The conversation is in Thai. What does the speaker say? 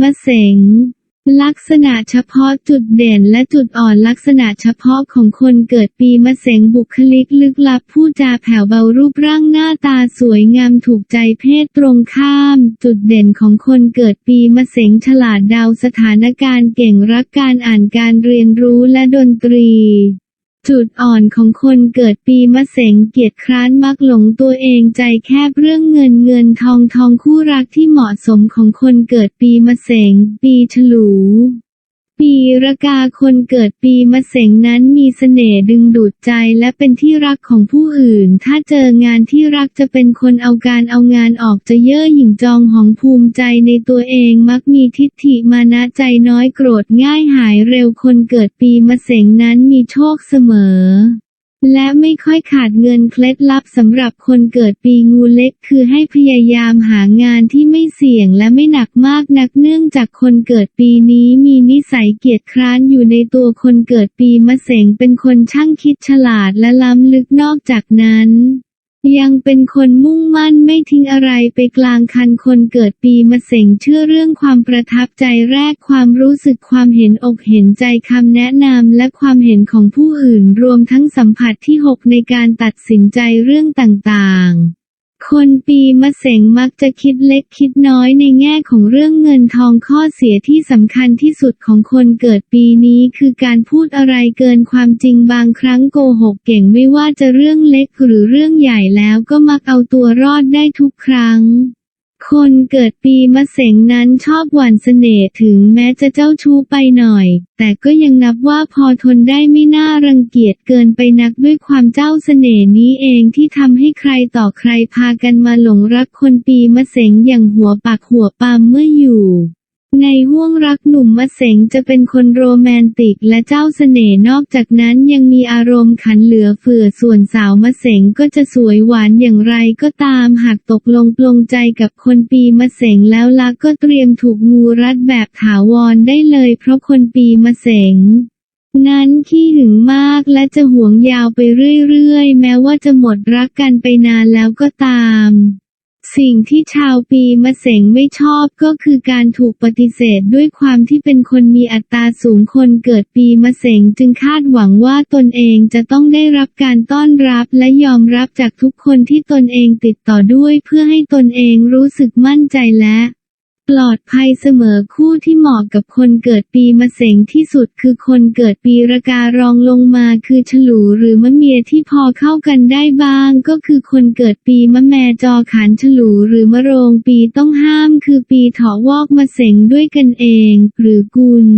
มะเสงลักษณะเฉพาะจุดเด่นและจุดอ่อนลักษณะเฉพาะของคนเกิดปีมะเสงบุคลิกลึกลับพูดจาแผ่วเบารูปร่างหน้าตาสวยงามถูกใจเพศตรงข้าม จุดเด่นของคนเกิดปีมะเสงฉลาดเดาสถานการณ์เก่งรักการอ่านการเรียนรู้และดนตรี จุดอ่อนของคนเกิดปีมะเสงเกียจคร้านมักหลงตัวเองใจแคบเรื่องเงินเงินทองทองคู่รักที่เหมาะสมของคนเกิดปีมะเสงปีฉลู ปีระกาคนเกิดปีมะเสงนั้นมีเสน่ห์ดึงดูดใจและเป็นที่รักของผู้อื่น ถ้าเจองานที่รักจะเป็นคนเอาการเอางานออกจะเย่อหยิ่งจองหองภูมิใจในตัวเองมักมีทิฏฐิมานะใจน้อยโกรธง่ายหายเร็วคนเกิดปีมะเสงนั้นมีโชคเสมอ และไม่ค่อยขาดเงินเคล็ดลับสำหรับคนเกิดปีงูเล็กคือให้พยายามหางานที่ไม่เสี่ยงและไม่หนักมากนักเนื่องจากคนเกิดปีนี้มีนิสัยเกียจคร้านอยู่ในตัวคนเกิดปีมะเสงเป็นคนช่างคิดฉลาดและล้ำลึกนอกจากนั้น ยังเป็นคนมุ่งมั่นไม่ทิ้งอะไรไปกลางคันคนเกิดปีมะเสงเชื่อเรื่องความประทับใจแรกความรู้สึกความเห็นอกเห็นใจคำแนะนำและความเห็นของผู้อื่นรวมทั้งสัมผัสที่หกในการตัดสินใจเรื่องต่างๆ คนปีมะเสงมักจะคิดเล็กคิดน้อยในแง่ของเรื่องเงินทองข้อเสียที่สำคัญที่สุดของคนเกิดปีนี้คือการพูดอะไรเกินความจริงบางครั้งโกหกเก่งไม่ว่าจะเรื่องเล็กหรือเรื่องใหญ่แล้วก็มักเอาตัวรอดได้ทุกครั้ง คนเกิดปีมะเสงนั้นชอบหวานเสน่ห์ถึงแม้จะเจ้าชู้ไปหน่อย แต่ก็ยังนับว่าพอทนได้ไม่น่ารังเกียจเกินไปนักด้วยความเจ้าเสน่ห์นี้เองที่ทำให้ใครต่อใครพากันมาหลงรักคนปีมะเสงอย่างหัวปากหัวปามเมื่ออยู่ ในห่วงรักหนุ่มมะเสงจะเป็นคนโรแมนติกและเจ้าเสน่ห์นอกจากนั้นยังมีอารมณ์ขันเหลือเฟือส่วนสาวมะเสงก็จะสวยหวานอย่างไรก็ตามหากตกลงปลงใจกับคนปีมะเสงแล้วลักก็เตรียมถูกงูรัดแบบถาวรได้เลยเพราะคนปีมะเสงนั้นขี้หึงมากและจะห่วงยาวไปเรื่อยๆ แม้ว่าจะหมดรักกันไปนานแล้วก็ตาม สิ่งที่ชาวปีมะเสงไม่ชอบก็คือการถูกปฏิเสธด้วยความที่เป็นคนมีอัตราสูงคนเกิดปีมะเสงจึงคาดหวังว่าตนเองจะต้องได้รับการต้อนรับและยอมรับจากทุกคนที่ตนเองติดต่อด้วยเพื่อให้ตนเองรู้สึกมั่นใจและ ปลอดภัยเสมอคู่ที่เหมาะกับคนเกิดปีมะเสงที่สุดคือคนเกิดปีระการองลงมาคือฉลูหรือมะเมียที่พอเข้ากันได้บ้าง ก็คือคนเกิดปีมะแมจอขันฉลูหรือมะโรงปีต้องห้ามคือปีเถาะวอกมะเสงด้วยกันเอง หรือกุล